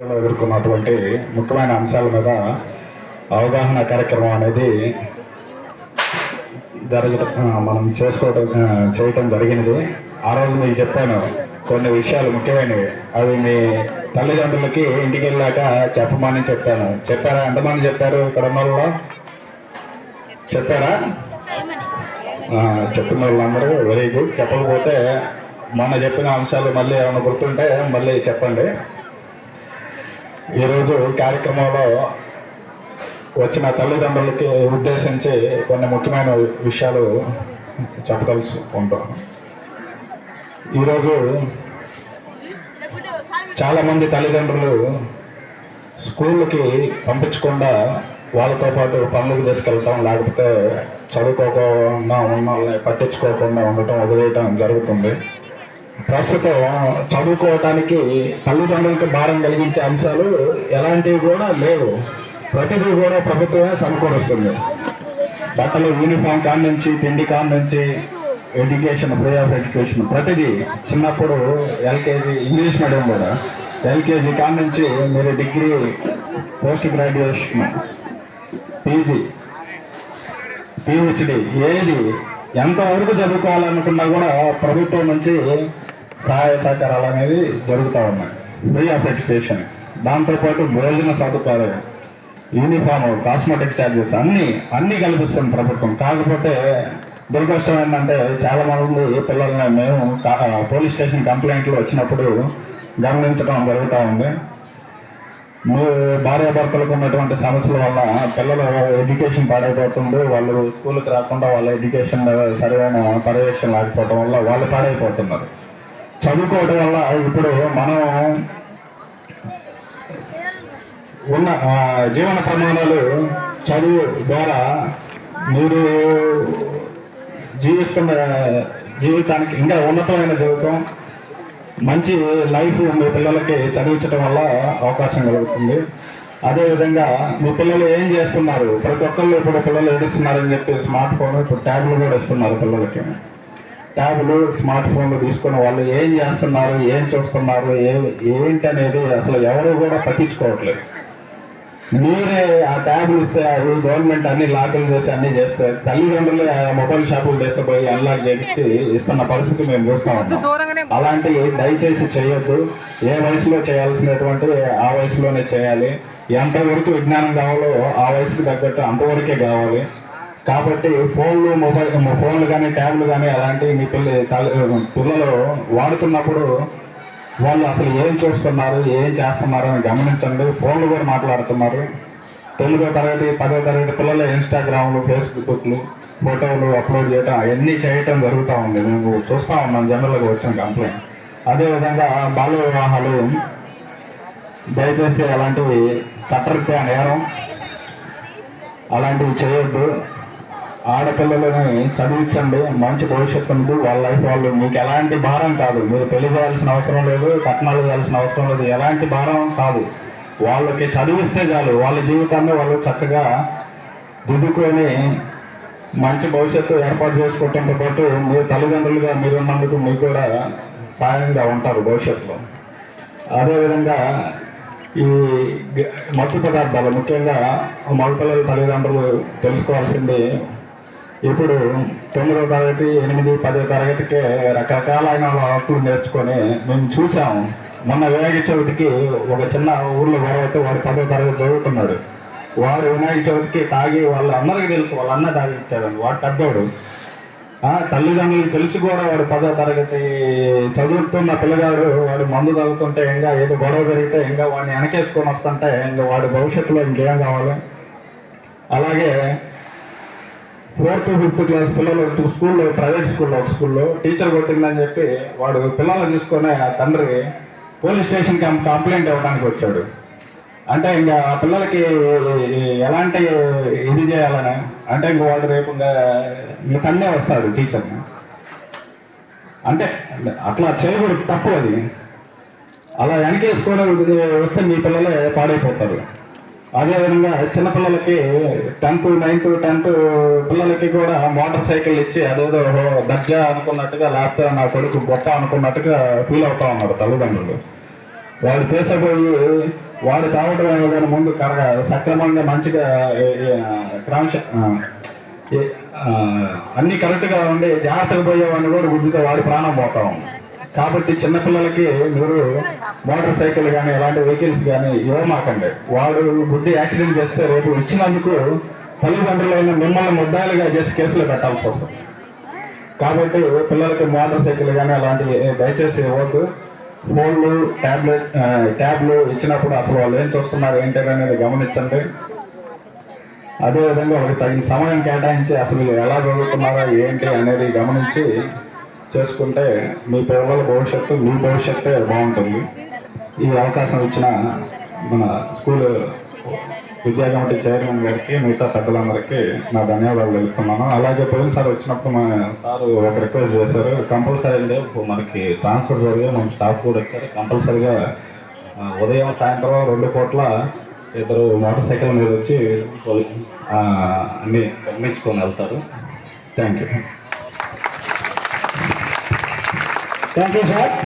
ఎదుర్కొన్నటువంటి ముఖ్యమైన అంశాల మీద అవగాహన కార్యక్రమం అనేది జరగడం మనం చేసుకోవడం చేయటం జరిగినది. ఆ రోజు మీకు చెప్పాను కొన్ని విషయాలు ముఖ్యమైనవి. అవి మీ తల్లిదండ్రులకి ఇంటికి వెళ్ళాక చెప్పమని చెప్పాను. చెప్పారా? ఎంతమంది చెప్పారు? కడమల్లో చెప్పారా? చెప్తున్న చెప్పిన వాళ్ళందరూ వెరీ గుడ్. చెప్పకపోతే మొన్న చెప్పిన అంశాలు మళ్ళీ ఏమైనా గుర్తుంటే మళ్ళీ చెప్పండి. ఈరోజు కార్యక్రమంలో వచ్చిన తల్లిదండ్రులకి ఉద్దేశించి కొన్ని ముఖ్యమైన విషయాలు చెప్పదలుసు ఉంటాం ఈరోజు చాలామంది తల్లిదండ్రులు స్కూల్కి పంపించకుండా వాళ్ళతో పాటు పనులకు తీసుకెళ్తాం లేకపోతే చదువుకోకుండా ఉన్న వాళ్ళని పట్టించుకోకుండా ఉండటం వదిలేయటం జరుగుతుంది. ప్రస్తుతం చదువుకోవటానికి తల్లిదండ్రులకు భారం కలిగించే అంశాలు ఎలాంటివి కూడా లేవు. ప్రతిదీ కూడా ప్రభుత్వమే సమకూరుస్తుంది. బట్టలు యూనిఫామ్ కాడ నుంచి తిండి కాడ నుంచి ఎడ్యుకేషన్ ఫ్రీ ఆఫ్ ఎడ్యుకేషన్ ప్రతిదీ చిన్నప్పుడు ఎల్కేజీ ఇంగ్లీష్ మీడియం కూడా. ఎల్కేజీ కాడ నుంచి మీరు degree post graduation PG PhD ఏది ఎంతవరకు చదువుకోవాలనుకున్నా కూడా ప్రభుత్వం నుంచి సహాయ సహకారాలు అనేది జరుగుతూ ఉన్నాయి. ఫ్రీ ఆఫ్ ఎడ్యుకేషన్ దాంతోపాటు భోజన సదుపాయం యూనిఫామ్ కాస్మెటిక్ ఛార్జెస్ అన్నీ అన్నీ కల్పిస్తుంది ప్రభుత్వం. కాకపోతే దురదృష్టం ఏంటంటే చాలా మంది పిల్లల్ని మేము పోలీస్ స్టేషన్ కంప్లైంట్లు వచ్చినప్పుడు గమనించడం జరుగుతూ ఉంది. భార్యాభర్తలకు ఉన్నటువంటి సమస్యల వల్ల పిల్లల ఎడ్యుకేషన్ పాడైపోతుంది వాళ్ళు స్కూల్కి రాకుండా వాళ్ళ ఎడ్యుకేషన్ సరైన పర్యవేక్షణ లేకపోవడం వల్ల వాళ్ళు పాడైపోతున్నారు. చదువుకోవడం వల్ల ఇప్పుడు మనం ఉన్న జీవన ప్రమాణాలు చదువు ద్వారా మీరు జీవిస్తున్న జీవితానికి ఇంకా ఉన్నతమైన జీవితం మంచి లైఫ్ మీ పిల్లలకి చదివించడం వల్ల అవకాశం కలుగుతుంది. అదేవిధంగా మీ పిల్లలు ఏం చేస్తున్నారు? ప్రతి ఒక్కళ్ళు ఇప్పుడు పిల్లలు ఏడుస్తున్నారని చెప్పి స్మార్ట్ ఫోన్ ఇప్పుడు ట్యాబ్లు కూడా ఇస్తున్నారు పిల్లలకి. ట్యాబ్లు స్మార్ట్ ఫోన్లు తీసుకుని వాళ్ళు ఏం చేస్తున్నారు ఏం చూస్తున్నారు ఏ ఏంటి అనేది అసలు ఎవరు కూడా పట్టించుకోవట్లేదు. మీరే ఆ ట్యాబ్లు ఇస్తే అవి గవర్నమెంట్ అన్ని లాకులు చేసి అన్ని చేస్తే తల్లిదండ్రులు ఆ మొబైల్ షాపులు తీసుకుపోయి అన్లాక్ చేయించి ఇస్తున్న పరిస్థితి మేము చూస్తా ఉన్నాం అలాంటి దయచేసి చేయొద్దు. ఏ వయసులో చేయాల్సినటువంటి ఆ వయసులోనే చేయాలి. ఎంతవరకు విజ్ఞానం కావాలో ఆ వయసుకు తగ్గట్టు అంతవరకే కావాలి. కాబట్టి ఫోన్లు మొబైల్ ఫోన్లు కానీ ట్యాబ్లు కానీ అలాంటివి మీ పిల్ల పిల్లలు వాడుతున్నప్పుడు వాళ్ళు అసలు ఏం చూస్తున్నారు ఏం చేస్తున్నారు అని గమనించండి. ఫోన్లు కూడా మాట్లాడుతున్నారు. తొమ్మిదో తరగతి పదో తరగతి పిల్లలు ఇన్స్టాగ్రామ్లు ఫేస్బుక్లు ఫోటోలు అప్లోడ్ చేయడం అవన్నీ చేయటం జరుగుతూ ఉంది. మేము చూస్తూ ఉన్నాం జనరల్గా వచ్చిన కంప్లైంట్ అదేవిధంగా బాల వివాహాలు దయచేసి అలాంటివి చట్టరీత్యా నేరం. అలాంటివి చేయొద్దు. ఆడపిల్లలని చదివించండి మంచి భవిష్యత్తు ఉంది వాళ్ళ లైఫ్ వాళ్ళు. మీకు ఎలాంటి భారం కాదు. మీరు పెళ్ళి చేయాల్సిన అవసరం లేదు పట్టణాలు చేయాల్సిన అవసరం లేదు. ఎలాంటి భారం కాదు. వాళ్ళకి చదివిస్తే చాలు. వాళ్ళ జీవితాన్ని వాళ్ళు చక్కగా దిద్దుకొని మంచి భవిష్యత్తు ఏర్పాటు చేసుకోవడంతో పాటు మీరు తల్లిదండ్రులుగా మీరు ఉన్నందుకు మీకు కూడా సాయంగా ఉంటారు భవిష్యత్తులో. అదేవిధంగా ఈ మత్తు పదార్థాలు. ముఖ్యంగా మగపిల్లల తల్లిదండ్రులు తెలుసుకోవాల్సింది ఇప్పుడు తొమ్మిదో తరగతి ఎనిమిది పదో తరగతికే రకరకాలైన హక్కులు నేర్చుకొని మేము చూసాము మొన్న వినాయక చవితికి ఒక చిన్న ఊర్లో గొడవతో వాడు పదో తరగతి చదువుతున్నాడు. వాడు వినాయక చవితికి తాగి వాళ్ళ అందరికీ తెలుసు వాళ్ళ అన్న తాగి వాడు తగ్గాడు తల్లిదండ్రులు తెలిసి కూడా వాడు పదో తరగతి చదువుతున్న పిల్లగాడు వాడు మందు తాగుతుంటే ఇంకా ఏదో గొడవ జరిగితే ఇంకా వాడిని వెనకేసుకొని వస్తుంటే ఇంకా వాడి భవిష్యత్తులో ఇంకేం కావాలి? అలాగే ఫోర్త్ ఫిఫ్త్ క్లాస్ పిల్లలు స్కూల్లో ప్రైవేట్ స్కూల్లో ఒక స్కూల్లో టీచర్ కొట్టిందని చెప్పి వాడు పిల్లల్ని తీసుకొని ఆ తండ్రి పోలీస్ స్టేషన్ కంప్లైంట్ ఇవ్వడానికి వచ్చాడు. అంటే ఇంకా ఆ పిల్లలకి ఎలాంటి ఇది చేయాలని? అంటే ఇంక వాడు రేపు ఇంకా ఇంక తన్నే వస్తాడు టీచర్ని అంటే అట్లా చేయకూడదు తప్పు అది. అలా వెనకేసుకొని వస్తే మీ పిల్లలే పాడైపోతారు. అదేవిధంగా చిన్నపిల్లలకి టెన్త్ నైన్త్ టెన్త్ పిల్లలకి కూడా మోటార్ సైకిల్ ఇచ్చి అదేదో దర్జా అనుకున్నట్టుగా లేకపోతే నా కొడుకు గొప్ప అనుకున్నట్టుగా ఫీల్ అవుతా ఉన్నారు తల్లిదండ్రులు. వాళ్ళు తీసుకుపోయి వాడు చావటం ఏదైనా ముందు కరగ సక్రమంగా మంచిగా ఏ, అన్నీ అన్ని కరెక్ట్గా ఉండి జాగ్రత్తగా పోయేవాడిని కూడా గుర్తుతో వాడి ప్రాణం పోతాం కాబట్టి చిన్నపిల్లలకి మీరు మోటార్ సైకిల్ కానీ ఎలాంటి వెహికల్స్ కానీ ఇవ్వమాకండి. వాడు గుడ్డి యాక్సిడెంట్ చేస్తే రేపు ఇచ్చినందుకు తల్లిదండ్రులైన మిమ్మల్ని ముద్దాయిలుగా చేసి కేసులు పెట్టాల్సి వస్తుంది. కాబట్టి పిల్లలకి మోటార్ సైకిల్ కానీ అలాంటివి దయచేసి ఇవ్వద్దు. ఫోన్లు ట్యాబ్లెట్ ట్యాబ్లు ఇచ్చినప్పుడు అసలు వాళ్ళు ఏం చూస్తున్నారు ఏంటి అనేది గమనించండి. అదేవిధంగా వాళ్ళకి తగిన సమయం కేటాయించి అసలు ఎలా చదువుతున్నారా ఏంటి అనేది గమనించి చేసుకుంటే మీ పిల్లల భవిష్యత్తు మీ భవిష్యత్తే బాగుంటుంది. ఈ అవకాశం ఇచ్చిన మన స్కూల్ విద్యా కమిటీ చైర్మన్ గారికి మిగతా పెద్దలందరికీ నా ధన్యవాదాలు తెలుపుతున్నాను. అలాగే పోయినసారి వచ్చినప్పుడు మా సారు ఒక రిక్వెస్ట్ చేశారు. కంపల్సరీ మనకి ట్రాన్స్ఫర్ జరిగే మన స్టాఫ్ కూడా వచ్చారు. కంపల్సరీగా ఉదయం సాయంత్రం రెండు పూట్ల ఇద్దరు మోటార్ సైకిల్ మీద వచ్చి అన్ని గమనించుకొని వెళ్తారు. Thank you thank you sir